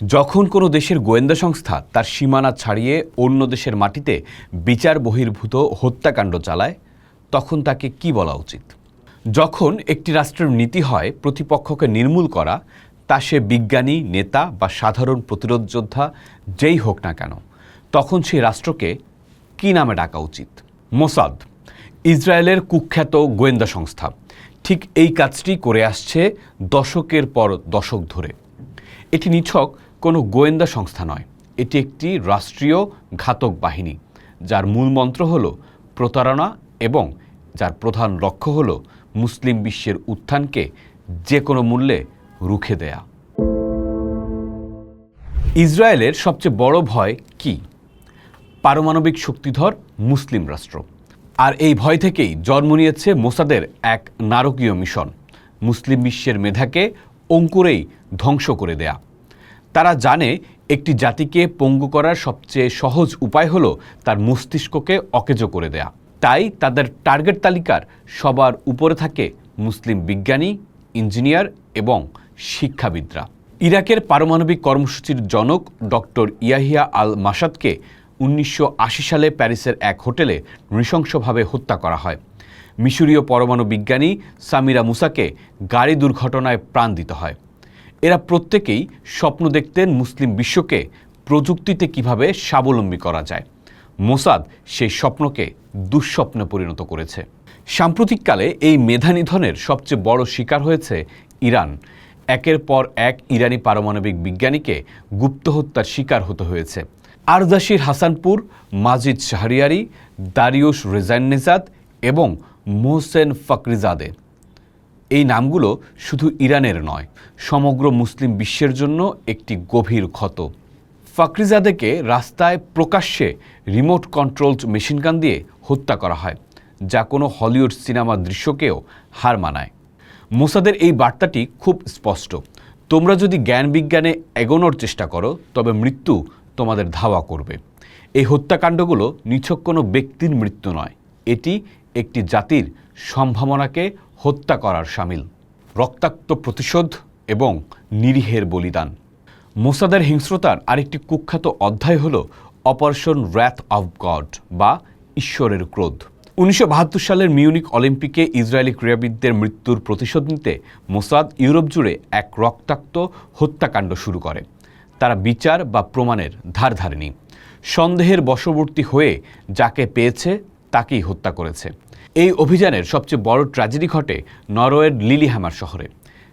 যখন কোনো দেশের গোয়েন্দা সংস্থা তার সীমানা ছাড়িয়ে অন্য দেশের মাটিতে বিচার বহির্ভূত হত্যাকাণ্ড চালায়, তখন তাকে কি বলা উচিত? যখন একটি রাষ্ট্রের নীতি হয় প্রতিপক্ষকে নির্মূল করা, তা সে বিজ্ঞানী, নেতা বা সাধারণ প্রতিরোধ যোদ্ধা যেই হোক না কেন, তখন সেই রাষ্ট্রকে কি নামে ডাকা উচিত? মোসাদ, ইসরায়েলের কুখ্যাত গোয়েন্দা সংস্থা। ঠিক এই কাজটি করে আসছে দশকের পর দশক ধরে। এটি নিছক কোনো গোয়েন্দা সংস্থা নয়। এটি একটি রাষ্ট্রীয় ঘাতক বাহিনী, যার মূল মন্ত্র হল প্রতারণা এবং যার প্রধান লক্ষ্য হল মুসলিম বিশ্বের উত্থানকে যে কোনো মূল্যে রুখে দেয়া। ইসরায়েলের সবচেয়ে বড় ভয় কি? পারমাণবিক শক্তিধর মুসলিম রাষ্ট্র। আর এই ভয় থেকেই জন্ম নিয়েছে মোসাদের এক নারকীয় মিশন। মুসলিম বিশ্বের মেধাকে অঙ্কুরেই ধ্বংস করে দেয়া। তারা জানে একটি জাতিকে পঙ্গু করার সবচেয়ে সহজ উপায় হলো তার মস্তিষ্ককে অকেজো করে দেয়া। তাই তাদের টার্গেট তালিকার সবার উপরে থাকে মুসলিম বিজ্ঞানী, ইঞ্জিনিয়ার এবং শিক্ষাবিদরা। ইরাকের পারমাণবিক কর্মসূচির জনক ডক্টর ইয়াহিয়া আল মাসাদকে উনিশশো আশি সালে প্যারিসের এক হোটেলে নৃশংসভাবে হত্যা করা হয়। মিশরীয় পরমাণু বিজ্ঞানী সামিরা মুসাকে গাড়ি দুর্ঘটনায় প্রাণ দিতে হয়। এরা প্রত্যেকেই স্বপ্ন দেখতেন মুসলিম বিশ্বকে প্রযুক্তিতে কীভাবে স্বাবলম্বী করা যায়। মোসাদ সেই স্বপ্নকে দুঃস্বপ্নে পরিণত করেছে। সাম্প্রতিককালে এই মেধা নিধনের সবচেয়ে বড় শিকার হয়েছে ইরান। একের পর এক ইরানি পারমাণবিক বিজ্ঞানীকে গুপ্ত হত্যার শিকার হতে হয়েছে। আরদাশির হাসানপুর, মাজিদ শাহরিয়ারি দারিউস রেজান্নেজাদ এবং মোহসেন ফকরিজাদে এই নামগুলো শুধু ইরানের নয়, সমগ্র মুসলিম বিশ্বের জন্য একটি গভীর ক্ষত। ফাকরিজাদেকে রাস্তায় প্রকাশ্যে রিমোট কন্ট্রোলড মেশিনগান দিয়ে হত্যা করা হয়, যা কোনো হলিউড সিনেমা দৃশ্যকেও হার মানায়। মোসাদের এই বার্তাটি খুব স্পষ্ট, তোমরা যদি জ্ঞান বিজ্ঞানে এগোনোর চেষ্টা করো, তবে মৃত্যু তোমাদের ধাওয়া করবে। এই হত্যাকাণ্ডগুলো নিছক কোনো ব্যক্তির মৃত্যু নয়, এটি একটি জাতির সম্ভাবনাকে হত্যা করার সামিল, রক্তাক্ত প্রতিশোধ এবং নিরীহের বলিদান। মোসাদের হিংস্রতার আরেকটি কুখ্যাত অধ্যায় হল অপারেশন র্যাথ অফ গড বা ঈশ্বরের ক্রোধ। উনিশশো বাহাত্তর সালের মিউনিক অলিম্পিকে ইসরায়েলি ক্রীড়াবিদদের মৃত্যুর প্রতিশোধ নিতে মোসাদ ইউরোপ জুড়ে এক রক্তাক্ত হত্যাকাণ্ড শুরু করে। তারা বিচার বা প্রমাণের ধার ধারেনি সন্দেহের বশবর্তী হয়ে যাকে পেয়েছে তাকেই হত্যা করেছে। এই অভিযানের সবচেয়ে বড় ট্র্যাজেডি ঘটে নরওয়ের লিলিহ্যামার শহরে।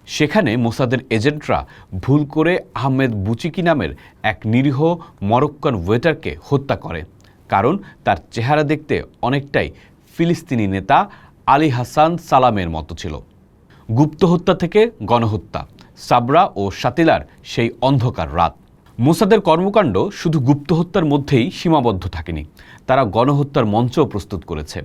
সেখানে মোসাদের এজেন্টরা ভুল করে আহমেদ বুচিকি নামের এক নিরীহ মরক্কান ওয়েটারকে হত্যা করে। কারণ তার চেহারা দেখতে অনেকটাই ফিলিস্তিনি নেতা আলী হাসান সালামের মতো ছিল। গুপ্ত হত্যা থেকে গণহত্যা, সাবরা ও সাতিলার সেই অন্ধকার রাত। মোসাদের কর্মকাণ্ড শুধু গুপ্ত হত্যার মধ্যেই সীমাবদ্ধ থাকেনি। তারা গণহত্যার মঞ্চও প্রস্তুত করেছে।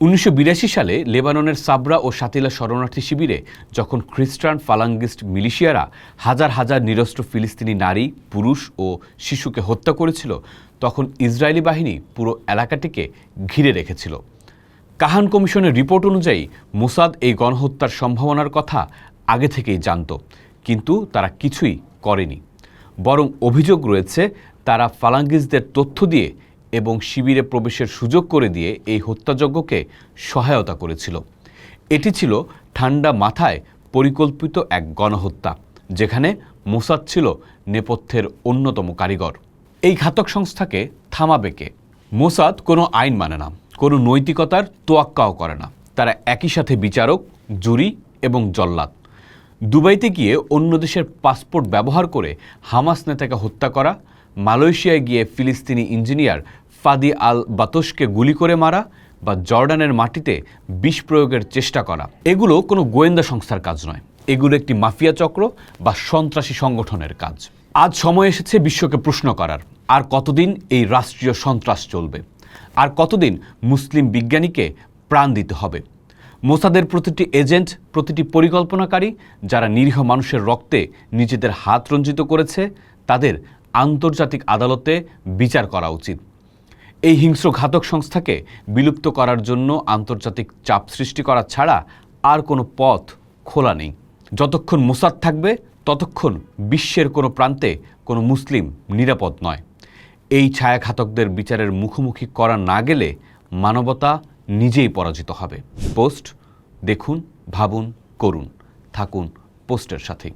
উনিশশো বিরাশি সালে লেবাননের সাবরা ও সাতিলা শরণার্থী শিবিরে যখন খ্রিস্টান ফালাঙ্গিস্ট মিলিশিয়ারা হাজার হাজার নিরস্ত্র ফিলিস্তিনি নারী, পুরুষ ও শিশুকে হত্যা করেছিল, তখন ইসরায়েলি বাহিনী পুরো এলাকাটিকে ঘিরে রেখেছিল। কাহান কমিশনের রিপোর্ট অনুযায়ী মোসাদ এই গণহত্যার সম্ভাবনার কথা আগে থেকেই জানত, কিন্তু তারা কিছুই করেনি। বরং অভিযোগ রয়েছে, তারা ফালাঙ্গিসদের তথ্য দিয়ে এবং শিবিরে প্রবেশের সুযোগ করে দিয়ে এই হত্যাযজ্ঞকে সহায়তা করেছিল। এটি ছিল ঠান্ডা মাথায় পরিকল্পিত এক গণহত্যা, যেখানে মোসাদ ছিল নেপথ্যের অন্যতম কারিগর। এই ঘাতক সংস্থাকে থামাবে কে? মোসাদ কোনো আইন মানে না, কোনো নৈতিকতার তোয়াক্কাও করে না। তারা একই সাথে বিচারক, জুরি এবং জল্লাদ। দুবাইতে গিয়ে অন্য দেশের পাসপোর্ট ব্যবহার করে হামাস নেতাকে হত্যা করা, মালয়েশিয়ায় গিয়ে ফিলিস্তিনি ইঞ্জিনিয়ার ফাদি আল বাতোসকে গুলি করে মারা বা জর্ডানের মাটিতে বিষ প্রয়োগের চেষ্টা করা, এগুলো কোনো গোয়েন্দা সংস্থার কাজ নয়। এগুলো একটি মাফিয়া চক্র বা সন্ত্রাসী সংগঠনের কাজ। আজ সময় এসেছে বিশ্বকে প্রশ্ন করার, আর কতদিন এই রাষ্ট্রীয় সন্ত্রাস চলবে? আর কতদিন মুসলিম বিজ্ঞানীকে প্রাণ দিতে হবে? মোসাদের প্রতিটি এজেন্ট, প্রতিটি পরিকল্পনাকারী যারা নিরীহ মানুষের রক্তে নিজেদের হাত রঞ্জিত করেছে, তাদের আন্তর্জাতিক আদালতে বিচার করা উচিত। এই হিংস্র ঘাতক সংস্থাকে বিলুপ্ত করার জন্য আন্তর্জাতিক চাপ সৃষ্টি করা ছাড়া আর কোনো পথ খোলা নেই। যতক্ষণ মোসাদ থাকবে, ততক্ষণ বিশ্বের কোনো প্রান্তে কোনো মুসলিম নিরাপদ নয়। এই ছায়াঘাতকদের বিচারের মুখোমুখি করা না গেলে মানবতা নিজেই পরাজিত হবে। পোস্ট দেখুন ভাবুন করুন। থাকুন পোস্টের সাথেই।